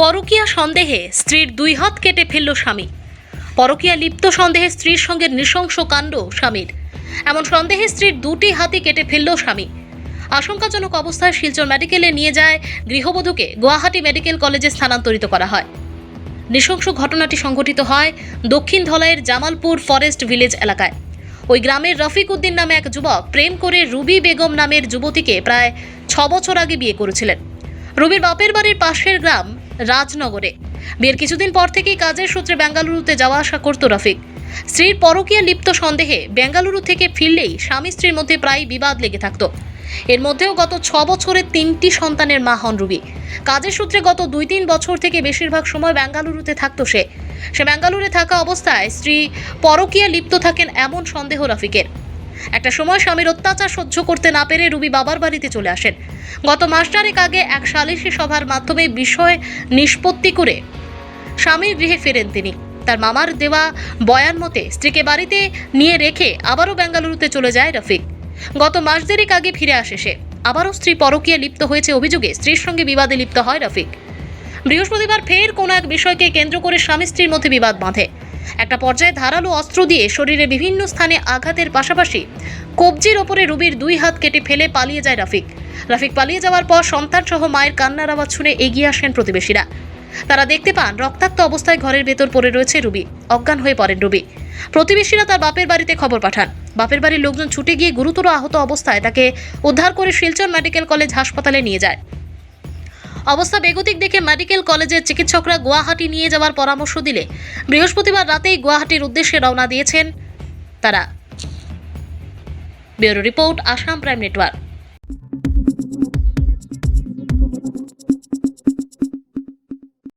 পরকীয়া সন্দেহে স্ত্রীর দুই হাত কেটে ফেলল স্বামী। পরকীয়া লিপ্ত সন্দেহে স্ত্রীর সঙ্গে নৃশংস কাণ্ড স্বামীর। এমন সন্দেহে স্ত্রীর দুটি হাতই কেটে ফেলল স্বামী। আশঙ্কাজনক অবস্থায় শিলচর মেডিকেলে নিয়ে যায় গৃহবধূকে গুয়াহাটি মেডিকেল কলেজে স্থানান্তরিত করা হয়। নৃশংস ঘটনাটি সংঘটিত হয় দক্ষিণ ধলাইয়ের জামালপুর ফরেস্ট ভিলেজ এলাকায়। ওই গ্রামের রফিক উদ্দিন নামে এক যুবক প্রেম করে রুবি বেগম নামের যুবতীকে প্রায় ছ বছর আগে বিয়ে করেছিলেন। রুবির বাপের বাড়ির পাশের গ্রাম রাজনগরে। বিয়ের কিছুদিন পর থেকেই কাজের সূত্রে বেঙ্গালুরুতে যাওয়া আসা করত রফিক। স্ত্রীর পরকীয়া লিপ্ত সন্দেহে বেঙ্গালুরু থেকে ফিরলেই স্বামী স্ত্রীর মধ্যে প্রায় বিবাদ লেগে থাকত। এর মধ্যেও গত ছ বছরে তিনটি সন্তানের মা হন রুবি। কাজের সূত্রে গত দুই তিন বছর থেকে বেশিরভাগ সময় বেঙ্গালুরুতে থাকতো সে। সে বেঙ্গালুরুতে থাকা অবস্থায় স্ত্রী পরকীয়া লিপ্ত থাকেন এমন সন্দেহ রফিকের। একটা সময় স্বামীর অত্যাচার সহ্য করতে না পেরে রুবি বাবার বাড়িতে চলে আসেন। গত মাস চারেক আগে এক সালিশি সভার মাধ্যমে বিষয় নিষ্পত্তি করে স্বামীর গৃহে ফেরেন তিনি। তার মামার দেওয়া বয়ান মতে, স্ত্রীকে বাড়িতে নিয়ে রেখে আবারও বেঙ্গালুরুতে চলে যায় রফিক। গত মাস দেড়েক আগে ফিরে আসে সে। আবারও স্ত্রী পরকীয়া লিপ্ত হয়েছে অভিযোগে স্ত্রীর সঙ্গে বিবাদে লিপ্ত হয় রফিক। বৃহস্পতিবার ফের কোনো এক বিষয়কে কেন্দ্র করে স্বামী স্ত্রীর মধ্যে বিবাদ বাঁধে। একটা পর্যায়ে ধারালো অস্ত্র দিয়ে শরীরে বিভিন্ন স্থানে আঘাতের পাশাপাশি কবজির ওপরে রুবির দুই হাত কেটে ফেলে পালিয়ে যায় রাফিক। রাফিক পালিয়ে যাওয়ার পর সন্তান সহ মায়ের কান্নার আওয়াজ শুনে এগিয়ে আসেন প্রতিবেশীরা। তারা দেখতে পান রক্তাক্ত অবস্থায় ঘরের ভেতর পড়ে রয়েছে রুবি। অজ্ঞান হয়ে পড়েন রুবি। প্রতিবেশীরা তার বাপের বাড়িতে খবর পাঠান। বাপের বাড়ির লোকজন ছুটে গিয়ে গুরুতর আহত অবস্থায় তাকে উদ্ধার করে শিলচর মেডিকেল কলেজ হাসপাতালে নিয়ে যায়। অবস্থা বেগতিক দেখে মেডিকেল কলেজের চিকিৎসকরা গুয়াহাটি নিয়ে যাওয়ার পরামর্শ দিলে বৃহস্পতিবার রাতেই গুয়াহাটির উদ্দেশ্যে রওনা দিয়েছেন তারা। Bureau report Assam prime network.